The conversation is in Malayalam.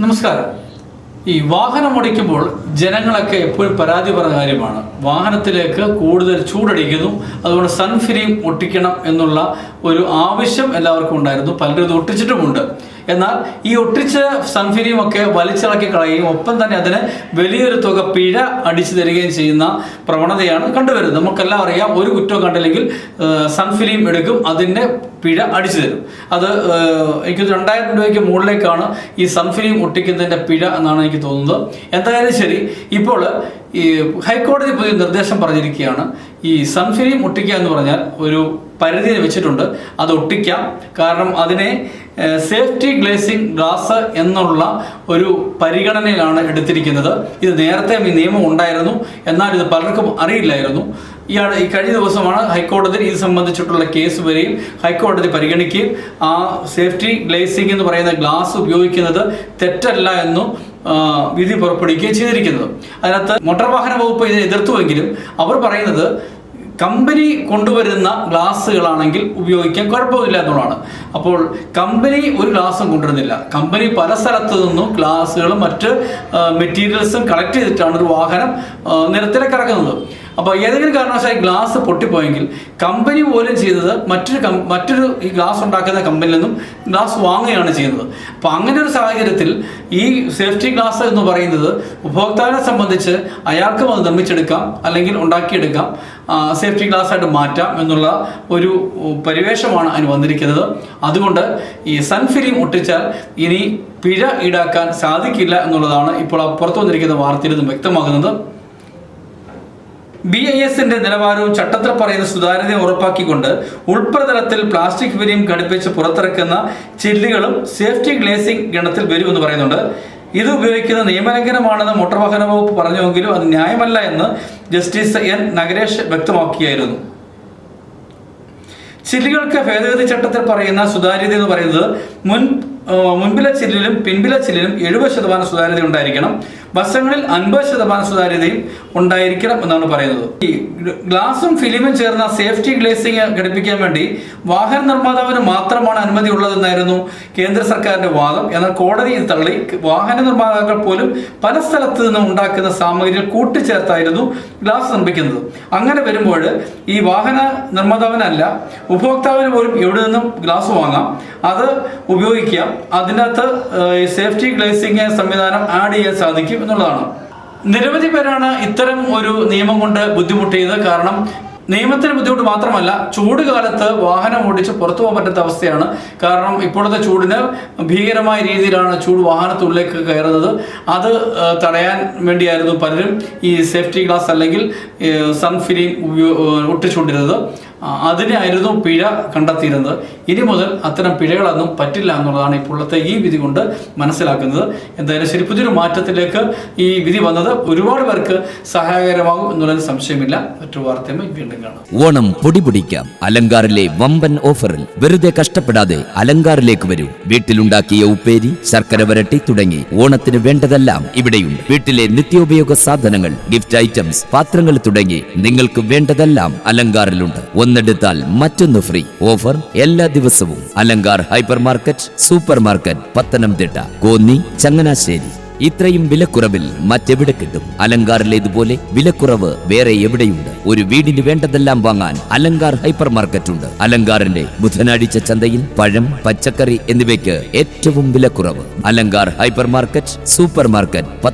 നമസ്കാരം. ഈ വാഹനം ഓടിക്കുമ്പോൾ ജനങ്ങളൊക്കെ എപ്പോഴും പരാതി പറഞ്ഞ കാര്യമാണ്. വാഹനത്തിലേക്ക് കൂടുതൽ ചൂടടിക്കുന്നു. അതുകൊണ്ട് സൺഫിലിം ഒട്ടിക്കണം എന്നുള്ള ഒരു ആവശ്യം എല്ലാവർക്കും ഉണ്ടായിരുന്നു. പലരും ഇത് ഒട്ടിച്ചിട്ടുമുണ്ട്. എന്നാൽ ഈ ഒട്ടിച്ച സൺഫിനിയും ഒക്കെ വലിച്ചിളക്കി കളയുകയും ഒപ്പം തന്നെ അതിന് വലിയൊരു തുക പിഴ അടിച്ചു തരികയും ചെയ്യുന്ന പ്രവണതയാണ് കണ്ടുവരുന്നത്. നമുക്കെല്ലാം അറിയാം ഒരു കുറ്റം കണ്ടില്ലെങ്കിൽ സൺഫിലിം എടുക്കും അതിന്റെ പിഴ അടിച്ചു തരും. അത് എനിക്ക് രണ്ടായിരം രൂപയ്ക്ക് മുകളിലേക്കാണ് ഈ സൺഫിലിം ഒട്ടിക്കുന്നതിന്റെ പിഴ എന്നാണ് എനിക്ക് തോന്നുന്നത്. എന്തായാലും ശരി ഇപ്പോൾ ഈ ഹൈക്കോടതി പുതിയ നിർദ്ദേശം പറഞ്ഞിരിക്കുകയാണ്. ഈ സൺഫിലിം ഒട്ടിക്കുക എന്ന് പറഞ്ഞാൽ ഒരു പരിധി വെച്ചിട്ടുണ്ട്. അത് ഒട്ടിക്കാം. കാരണം അതിനെ സേഫ്റ്റി ഗ്ലേസിംഗ് ഗ്ലാസ് എന്നുള്ള ഒരു പരിഗണനയിലാണ് എടുത്തിരിക്കുന്നത്. ഇത് നേരത്തെ ഈ നിയമം ഉണ്ടായിരുന്നു. എന്നാൽ ഇത് പലർക്കും അറിയില്ലായിരുന്നു. ഇയാൾ ഈ കഴിഞ്ഞ ദിവസമാണ് ഹൈക്കോടതി ഇത് സംബന്ധിച്ചിട്ടുള്ള കേസ് വരികയും ഹൈക്കോടതി പരിഗണിക്കുകയും ആ സേഫ്റ്റി ഗ്ലേസിംഗ് എന്ന് പറയുന്ന ഗ്ലാസ് ഉപയോഗിക്കുന്നത് തെറ്റല്ല എന്നും വിധി പുറപ്പെടുവിക്കുകയും ചെയ്തിരിക്കുന്നത്. അതിനകത്ത് മോട്ടോർ വാഹന വകുപ്പ് ഇതിനെ എതിർത്തുവെങ്കിലും അവർ പറയുന്നത് കമ്പനി കൊണ്ടുവരുന്ന ഗ്ലാസ്സുകളാണെങ്കിൽ ഉപയോഗിക്കാൻ കുഴപ്പമില്ല എന്നുള്ളതാണ്. അപ്പോൾ കമ്പനി ഒരു ഗ്ലാസും കൊണ്ടുവരുന്നില്ല. കമ്പനി പല സ്ഥലത്തു നിന്നും ഗ്ലാസ്സുകളും മറ്റ് മെറ്റീരിയൽസും കളക്ട് ചെയ്തിട്ടാണ് ഒരു വാഹനം നിരത്തിലേക്ക് ഇറക്കുന്നത്. അപ്പോൾ ഏതെങ്കിലും കാരണവശാൽ ഗ്ലാസ് പൊട്ടിപ്പോയെങ്കിൽ കമ്പനി പോലും ചെയ്തത് മറ്റൊരു മറ്റൊരു ഈ ഗ്ലാസ് ഉണ്ടാക്കുന്ന കമ്പനിയിൽ നിന്നും ഗ്ലാസ് വാങ്ങുകയാണ് ചെയ്യുന്നത്. അപ്പോൾ അങ്ങനെ ഒരു സാഹചര്യത്തിൽ ഈ സേഫ്റ്റി ഗ്ലാസ് എന്ന് പറയുന്നത് ഉപഭോക്താവിനെ സംബന്ധിച്ച് അയാൾക്കും അത് നിർമ്മിച്ചെടുക്കാം അല്ലെങ്കിൽ ഉണ്ടാക്കിയെടുക്കാം സേഫ്റ്റി ഗ്ലാസ് ആയിട്ട് മാറ്റാം എന്നുള്ള ഒരു പരിവേഷമാണ് അതിന് വന്നിരിക്കുന്നത്. അതുകൊണ്ട് ഈ സൺഫിലിം ഒട്ടിച്ചാൽ ഇനി പിഴ ഈടാക്കാൻ സാധിക്കില്ല എന്നുള്ളതാണ് ഇപ്പോൾ പുറത്തു വന്നിരിക്കുന്ന വാർത്തയിൽ നിന്നും വ്യക്തമാകുന്നത്. ബി ഐ എസിന്റെ നിലവാരവും ചട്ടത്തിൽ പറയുന്ന സുതാര്യതയും ഉറപ്പാക്കിക്കൊണ്ട് ഉൾപ്രതലത്തിൽ പ്ലാസ്റ്റിക് വിരിയും ഘടിപ്പിച്ച് പുറത്തിറക്കുന്ന ചില്ലുകളും സേഫ്റ്റി ഗ്ലേസിംഗ് ഗണത്തിൽ വരുമെന്ന് പറയുന്നുണ്ട്. ഇത് ഉപയോഗിക്കുന്ന നിയമലംഘനമാണെന്ന് മോട്ടോർ വാഹന വകുപ്പ് പറഞ്ഞുവെങ്കിലും അത് ന്യായമല്ല എന്ന് ജസ്റ്റിസ് എൻ. നഗരേഷ് വ്യക്തമാക്കിയായിരുന്നു. ചില്ലുകൾക്ക് ഭേദഗതി ചട്ടത്തിൽ പറയുന്ന സുതാര്യത എന്ന് പറയുന്നത് മുൻ മുൻപിലെ ചില്ലിലും പിൻപിലെ ചില്ലിലും എഴുപത് ശതമാനം സുതാര്യത ഉണ്ടായിരിക്കണം. വശങ്ങളിൽ അൻപത് ശതമാനം സുതാര്യതയും ഉണ്ടായിരിക്കണം എന്നാണ് പറയുന്നത്. ഈ ഗ്ലാസും ഫിലിമും ചേർന്ന സേഫ്റ്റി ഗ്ലേസിംഗ് ഘടിപ്പിക്കാൻ വേണ്ടി വാഹന നിർമ്മാതാവിന് മാത്രമാണ് അനുമതി ഉള്ളതെന്നായിരുന്നു കേന്ദ്ര സർക്കാരിന്റെ വാദം. എന്നാൽ കോടതി തള്ളി. വാഹന നിർമ്മാതാക്കൾ പോലും പല സ്ഥലത്ത് നിന്നും ഉണ്ടാക്കുന്ന സാമഗ്രികൾ കൂട്ടിച്ചേർത്തായിരുന്നു ഗ്ലാസ് നിർമ്മിക്കുന്നത്. അങ്ങനെ വരുമ്പോൾ ഈ വാഹന നിർമ്മാതാവിനല്ല ഉപഭോക്താവിന് പോലും എവിടെ നിന്നും ഗ്ലാസ് വാങ്ങാം. അത് ഉപയോഗിക്കാം. അതിനകത്ത് സേഫ്റ്റി ഗ്ലേസിംഗ് സംവിധാനം ആഡ് ചെയ്യാൻ സാധിക്കും എന്നുള്ളതാണ്. നിരവധി പേരാണ് ഇത്തരം ഒരു നിയമം കൊണ്ട് ബുദ്ധിമുട്ടിയത്. കാരണം നിയമത്തിന് ബുദ്ധിമുട്ട് മാത്രമല്ല ചൂട് കാലത്ത് വാഹനം ഓടിച്ച് പുറത്തു പോകാൻ പറ്റാത്ത അവസ്ഥയാണ്. കാരണം ഇപ്പോഴത്തെ ചൂടിന് ഭീകരമായ രീതിയിലാണ് ചൂട് വാഹനത്തുള്ളിലേക്ക് കയറുന്നത്. അത് തടയാൻ വേണ്ടിയായിരുന്നു പലരും ഈ സേഫ്റ്റി ഗ്ലാസ് അല്ലെങ്കിൽ സൺഫിലിം ഉപയോ ഒട്ടിച്ചുകൊണ്ടിരുന്നത്. അതിനായിരുന്നു പിഴ കണ്ടെത്തിയിരുന്നത്. ഇനി മുതൽ അത്തരം പിഴകളൊന്നും പറ്റില്ല എന്നുള്ളതാണ് ഇപ്പോഴത്തെ ഈ വിധി കൊണ്ട് മനസ്സിലാക്കുന്നത്. എന്തായാലും ശരി പുതിയൊരു മാറ്റത്തിലേക്ക് ഈ വിധി വന്നത് ഒരുപാട് പേർക്ക് സഹായകരമാകും എന്നുള്ളതിന് സംശയമില്ല. മറ്റൊരു വാർത്തയുമായി വീണ്ടും കാണാം. ഓണം പൊടിപൊടിക്കാം അലങ്കാറിലെ വമ്പൻ ഓഫറിൽ വെറുതെ കഷ്ടപ്പെടാതെ അലങ്കാറിലേക്ക് വരൂ. വീട്ടിലുണ്ടാക്കിയ ഉപ്പേരി ശർക്കര വരട്ടി തുടങ്ങി. ഓണത്തിന് വേണ്ടതെല്ലാം ഇവിടെയുണ്ട്. വീട്ടിലെ നിത്യോപയോഗ സാധനങ്ങൾ ഗിഫ്റ്റ് ഐറ്റംസ് പാത്രങ്ങൾ തുടങ്ങി. നിങ്ങൾക്ക് വേണ്ടതെല്ലാം അലങ്കാറിലുണ്ട്. ഒന്നെടുത്താൽ മറ്റൊന്ന് ഫ്രീ. ഓഫർ എല്ലാ ദിവസവും. Alankar hyper market super market Pathanamthitta Konni Changanassery. ഇത്രയും വിലക്കുറവിൽ മറ്റെവിടെ കിട്ടും? അലങ്കാറിലേതുപോലെ വിലക്കുറവ് വേറെ എവിടെയുണ്ട്? ഒരു വീടിന് വേണ്ടതെല്ലാം വാങ്ങാൻ അലങ്കാർ ഹൈപ്പർ മാർക്കറ്റ് ഉണ്ട്. അലങ്കാറിന്റെ ബുധനാഴ്ച ചന്തയിൽ പഴം പച്ചക്കറി എന്നിവയ്ക്ക് ഏറ്റവും വിലക്കുറവ്. Alankar hyper market super market